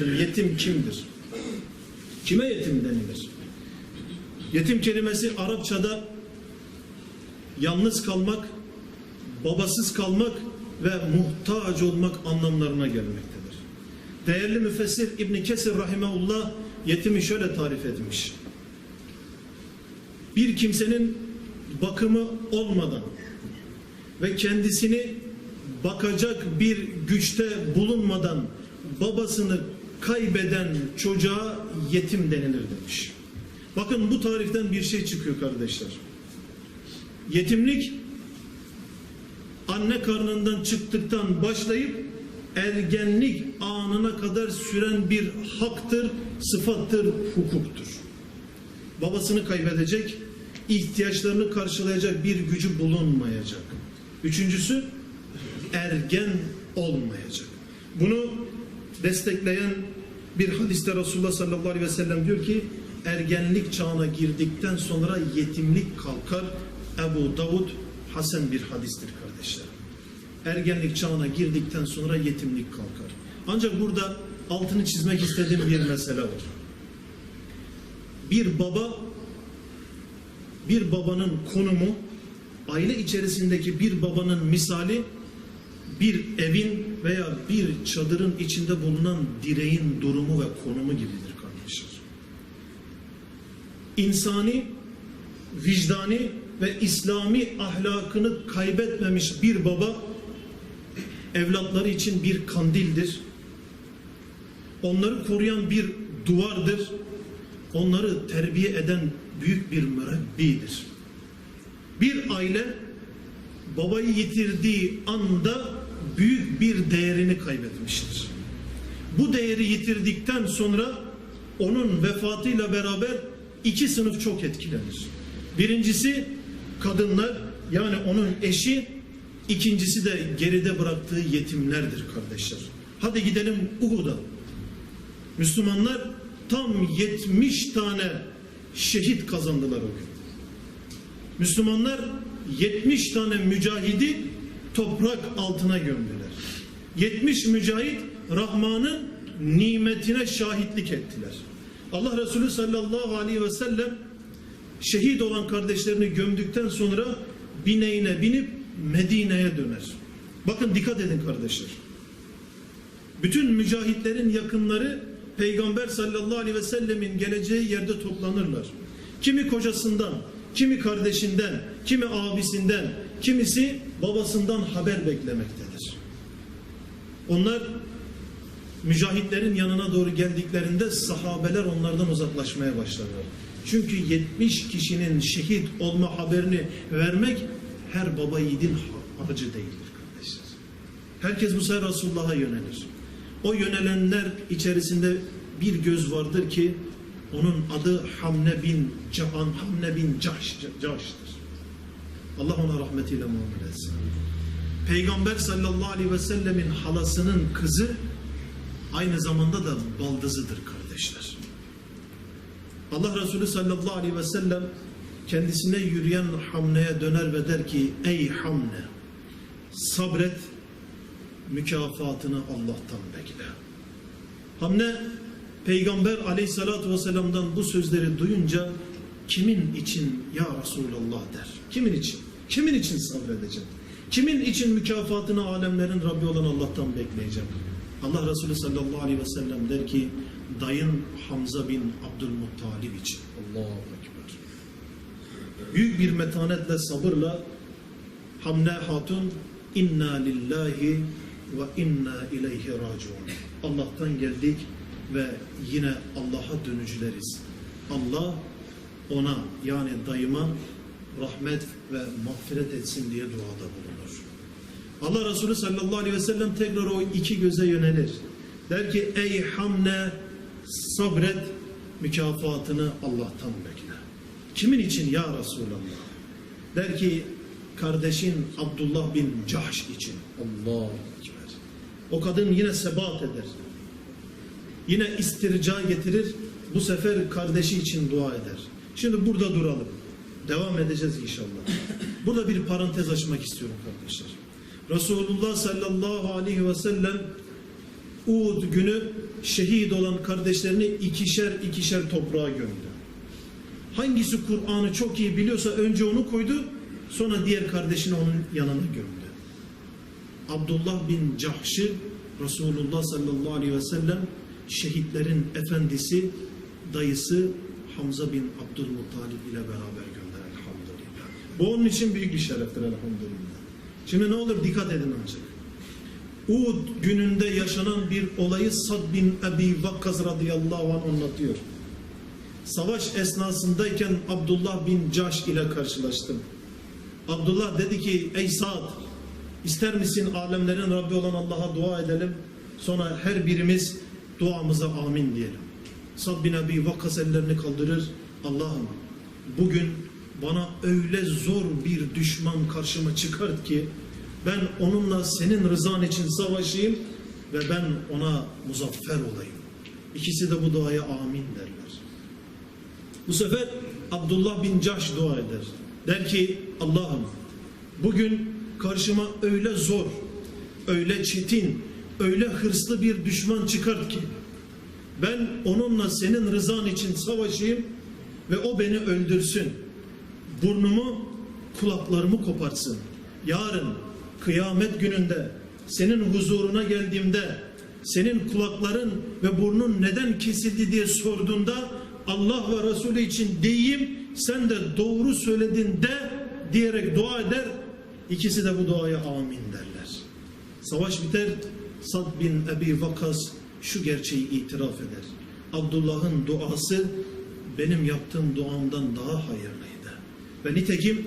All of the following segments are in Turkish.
Yetim kimdir? Kime yetim denilir? Yetim kelimesi Arapçada yalnız kalmak, babasız kalmak ve muhtaç olmak anlamlarına gelmektedir. Değerli müfessir İbn Kesir rahimeullah yetimi şöyle tarif etmiş. Bir kimsenin bakımı olmadan ve kendisini bakacak bir güçte bulunmadan babasını kaybeden çocuğa yetim denilir demiş. Bakın bu tariften bir şey çıkıyor kardeşler. Yetimlik anne karnından çıktıktan başlayıp ergenlik anına kadar süren bir haktır, sıfattır, hukuktur. Babasını kaybedecek, ihtiyaçlarını karşılayacak bir gücü bulunmayacak. Üçüncüsü ergen olmayacak. Bunu destekleyen bir hadiste Resulullah sallallahu aleyhi ve sellem diyor ki ergenlik çağına girdikten sonra yetimlik kalkar. Ebu Davud Hasan bir hadistir kardeşler. Ergenlik çağına girdikten sonra yetimlik kalkar. Ancak burada altını çizmek istediğim bir mesele var. Bir baba bir babanın konumu aile içerisindeki bir babanın misali bir evin veya bir çadırın içinde bulunan direğin durumu ve konumu gibidir kardeşler. İnsani, vicdani ve İslami ahlakını kaybetmemiş bir baba evlatları için bir kandildir. Onları koruyan bir duvardır. Onları terbiye eden büyük bir mürebbidir. Bir aile babayı yitirdiği anda büyük bir değerini kaybetmiştir. Bu değeri yitirdikten sonra onun vefatıyla beraber iki sınıf çok etkilenir. Birincisi kadınlar yani onun eşi, ikincisi de geride bıraktığı yetimlerdir kardeşler. Hadi gidelim Uhud'a. Müslümanlar tam 70 tane şehit kazandılar o gün. Müslümanlar 70 tane mücahidi toprak altına gömdüler. 70 mücahit Rahman'ın nimetine şahitlik ettiler. Allah Resulü sallallahu aleyhi ve sellem şehit olan kardeşlerini gömdükten sonra bineğine binip Medine'ye döner. Bakın dikkat edin kardeşler. Bütün mücahitlerin yakınları Peygamber sallallahu aleyhi ve sellemin geleceği yerde toplanırlar. Kimi kocasından, kimi kardeşinden, kimi abisinden, kimisi babasından haber beklemektedir. Onlar mücahitlerin yanına doğru geldiklerinde sahabeler onlardan uzaklaşmaya başlarlar. Çünkü 70 kişinin şehit olma haberini vermek her baba yiğidin harcı değildir kardeşler. Herkes bu sefer Resulullah'a yönelir. O yönelenler içerisinde bir göz vardır ki onun adı Hamne bin Cahan, Hamne bin Cahş, Cahş'tır. Allah ona rahmetiyle muamele etsin. Peygamber sallallahu aleyhi ve sellemin halasının kızı aynı zamanda da baldızıdır kardeşler. Allah Resulü sallallahu aleyhi ve sellem kendisine yürüyen Hamne'ye döner ve der ki ey Hamne sabret mükafatını Allah'tan bekle. Hamne Peygamber aleyhissalatü vesselam'dan bu sözleri duyunca kimin için ya Resulallah der. Kimin için? Kimin için sabredeceğim? Kimin için mükafatını alemlerin Rabbi olan Allah'tan bekleyeceğim? Allah Resulü sallallahu aleyhi ve sellem der ki dayın Hamza bin Abdülmuttalib için. Allahu Ekber. Büyük bir metanetle sabırla Hamne Hatun inna lillahi ve inna ileyhi raciun. Allah'tan geldik ve yine Allah'a dönücüleriz. Allah ona yani dayıma rahmet ve mağfiret etsin diye duada bulunur. Allah Resulü sallallahu aleyhi ve sellem tekrar o iki göze yönelir. Der ki ey Hamne sabret mükafatını Allah'tan bekle. Kimin için ya Resulallah? Der ki kardeşin Abdullah bin Cahş için. Allah Ekber. O kadın yine sebat eder. Yine istirca getirir. Bu sefer kardeşi için dua eder. Şimdi burada duralım. Devam edeceğiz inşallah. Burada bir parantez açmak istiyorum kardeşler. Resulullah sallallahu aleyhi ve sellem Uhud günü şehit olan kardeşlerini ikişer ikişer toprağa gömdü. Hangisi Kur'an'ı çok iyi biliyorsa önce onu koydu, sonra diğer kardeşini onun yanına gömdü. Abdullah bin Cahş'ı Resulullah sallallahu aleyhi ve sellem şehitlerin efendisi, dayısı Hamza bin Abdülmuttalib ile beraber gönder elhamdülillah. Bu onun için büyük bir şereftir elhamdülillah. Şimdi ne olur dikkat edin ancak. Uhud gününde yaşanan bir olayı Sad bin Ebi Vakkas radıyallahu anh anlatıyor. Savaş esnasındayken Abdullah bin Caş ile karşılaştım. Abdullah dedi ki ey Sad ister misin alemlerin Rabbi olan Allah'a dua edelim sonra her birimiz duamıza amin diyelim. Sad bin Ebi Vakkas ellerini kaldırır Allah'ım bugün bana öyle zor bir düşman karşıma çıkart ki ben onunla senin rızan için savaşayım ve ben ona muzaffer olayım. İkisi de bu duaya amin derler. Bu sefer Abdullah bin Cahş dua eder. Der ki Allah'ım bugün karşıma öyle zor, öyle çetin, öyle hırslı bir düşman çıkart ki ben onunla senin rızan için savaşayım ve o beni öldürsün. Burnumu, kulaklarımı kopartsın. Yarın kıyamet gününde senin huzuruna geldiğimde senin kulakların ve burnun neden kesildi diye sorduğunda Allah ve Resulü için deyim sen de doğru söyledin de diyerek dua eder. İkisi de bu duaya amin derler. Savaş biter. Sad bin Ebi Vakas şu gerçeği itiraf eder. Abdullah'ın duası benim yaptığım duamdan daha hayırlıydı. Ve nitekim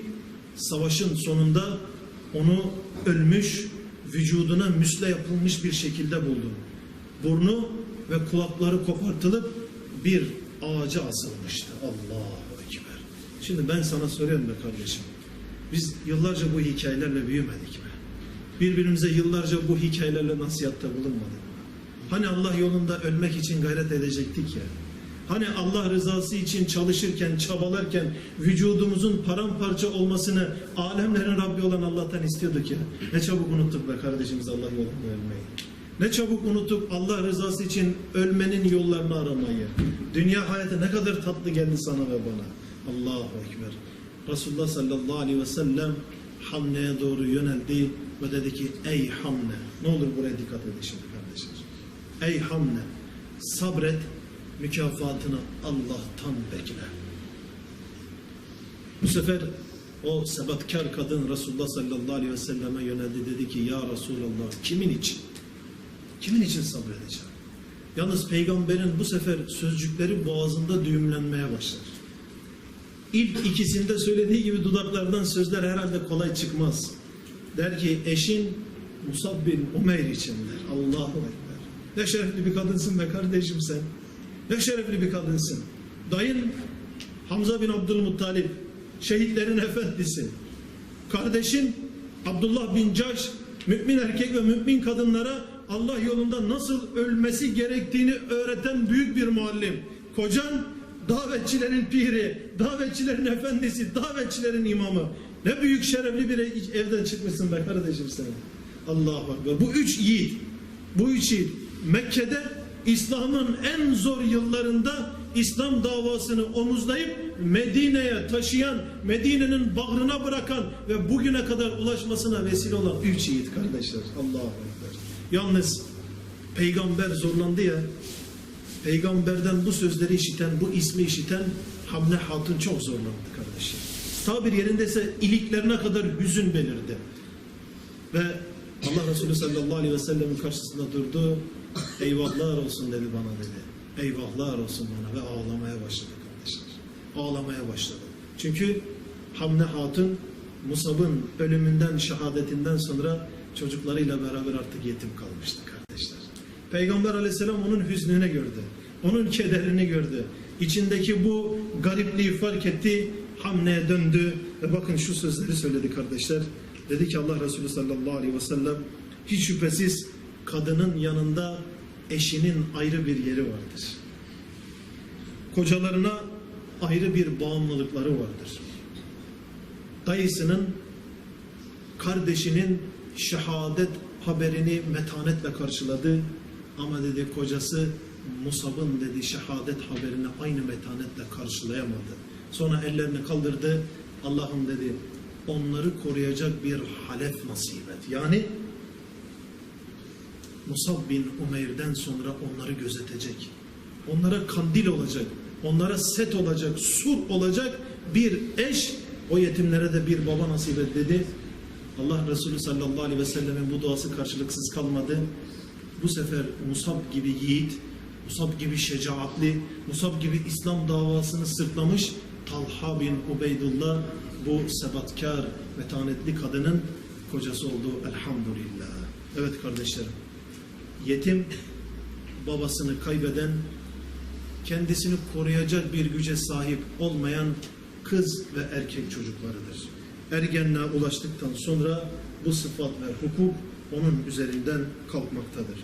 savaşın sonunda onu ölmüş, vücuduna müsle yapılmış bir şekilde buldum. Burnu ve kulakları kopartılıp bir ağaca asılmıştı. Allahu Ekber. Şimdi ben sana soruyorum be kardeşim. Biz yıllarca bu hikayelerle büyümedik mi? Birbirimize yıllarca bu hikayelerle nasihatta bulunmadık? Hani Allah yolunda ölmek için gayret edecektik ya. Hani Allah rızası için çalışırken, çabalarken vücudumuzun paramparça olmasını alemlerin Rabbi olan Allah'tan istiyorduk ya. Ne çabuk unuttuk be kardeşimiz Allah yolunda ölmeyi. Ne çabuk unuttuk Allah rızası için ölmenin yollarını aramayı. Dünya hayatı ne kadar tatlı geldi sana ve bana. Allahu Ekber. Resulullah sallallahu aleyhi ve sellem Hamne'ye doğru yöneldi ve dedi ki ey Hamne. Ne olur buraya dikkat edin şimdi. Ey Hamne sabret mükafatını Allah'tan bekle. Bu sefer o sebatkar kadın Resulullah sallallahu aleyhi ve selleme yöneldi dedi ki ya Resulallah kimin için? Kimin için sabredeceğim? Yalnız peygamberin bu sefer sözcükleri boğazında düğümlenmeye başlar. İlk ikisinde söylediği gibi dudaklardan sözler herhalde kolay çıkmaz. Der ki eşin Musab bin Umeyr için der. Allahu Ekber. Ne şerefli bir kadınsın be kardeşim sen. Ne şerefli bir kadınsın. Dayın Hamza bin Abdülmuttalip şehitlerin efendisi. Kardeşin Abdullah bin Caş mümin erkek ve mümin kadınlara Allah yolunda nasıl ölmesi gerektiğini öğreten büyük bir muallim. Kocan davetçilerin piri, davetçilerin efendisi, davetçilerin imamı. Ne büyük şerefli bir evden çıkmışsın be kardeşim sen. Allahu Ekber. Bu üç yiğit, bu üç yiğit Mekke'de İslam'ın en zor yıllarında İslam davasını omuzlayıp Medine'ye taşıyan, Medine'nin bağrına bırakan ve bugüne kadar ulaşmasına vesile olan üç yiğit kardeşler. Allahu Ekber. Yalnız peygamber zorlandı ya, peygamberden bu sözleri işiten, bu ismi işiten Hamle Hatun çok zorlandı kardeşler. Tabir yerindeyse iliklerine kadar hüzün belirdi. Ve Allah Resulü sallallahu aleyhi ve sellemin karşısında durdu. Eyvahlar olsun dedi bana dedi. Eyvahlar olsun bana ve ağlamaya başladı kardeşler. Ağlamaya başladı. Çünkü Hamne Hatun Musab'ın ölümünden, şehadetinden sonra çocuklarıyla beraber artık yetim kalmıştı kardeşler. Peygamber aleyhisselam onun hüznünü gördü. Onun kederini gördü. İçindeki bu garipliği fark etti. Hamne'ye döndü ve bakın şu sözleri söyledi kardeşler. Dedi ki Allah Resulü sallallahu aleyhi ve sellem hiç şüphesiz kadının yanında eşinin ayrı bir yeri vardır. Kocalarına ayrı bir bağımlılıkları vardır. Dayısının, kardeşinin şehadet haberini metanetle karşıladı. Ama dedi kocası Musab'ın dedi şehadet haberini aynı metanetle karşılayamadı. Sonra ellerini kaldırdı. Allah'ım dedi onları koruyacak bir halef nasip et. Yani Musab bin Umeyr'den sonra onları gözetecek. Onlara kandil olacak. Onlara set olacak, sur olacak bir eş. O yetimlere de bir baba nasip et dedi. Allah Resulü sallallahu aleyhi ve sellemin bu duası karşılıksız kalmadı. Bu sefer Musab gibi yiğit, Musab gibi şecaatli, Musab gibi İslam davasını sırtlamış Talha bin Ubeydullah bu sebatkar, metanetli kadının kocası oldu elhamdülillah. Evet kardeşlerim, yetim babasını kaybeden, kendisini koruyacak bir güce sahip olmayan kız ve erkek çocuklarıdır. Ergenliğe ulaştıktan sonra bu sıfat ve hukuk onun üzerinden kalkmaktadır.